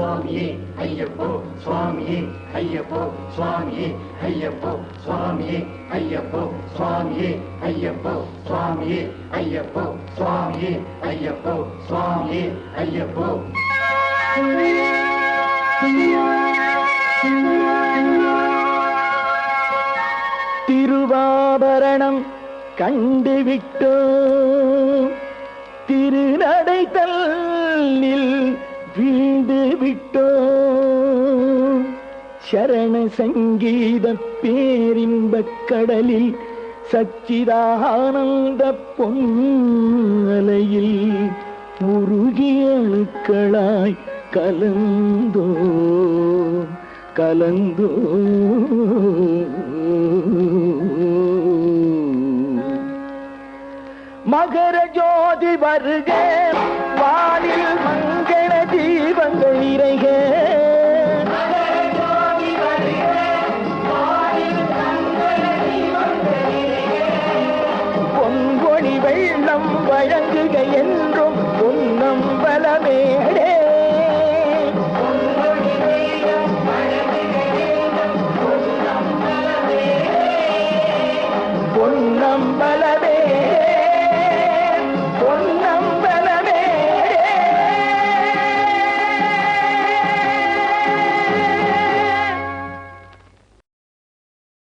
சுவாமியே ஐயப்போ சுவாமியே ஐயப்போ சுவாமியே ஐயப்போ சுவாமியே ஐயப்போ சுவாமியே ஐயப்போ சுவாமியே ஐயப்போ சுவாமியே ஐயப்போ சுவாமியே ஐயப்போ. திருவாபரணம் கண்டுவிட்டோ திருநடை தல்லில் விட்டோம். சரண சங்கீத பேரின்பக் கடலில் சச்சிதானந்த பொன்னலையில் உருகிய அணுக்களாய் கலந்தோ கலந்தோ. மகர ஜோதி வருகே வானில் மங்கள மணி வெள்ளம் வழங்குக என்றும் உன்னம் பலமேடே பொன்னம் பலமே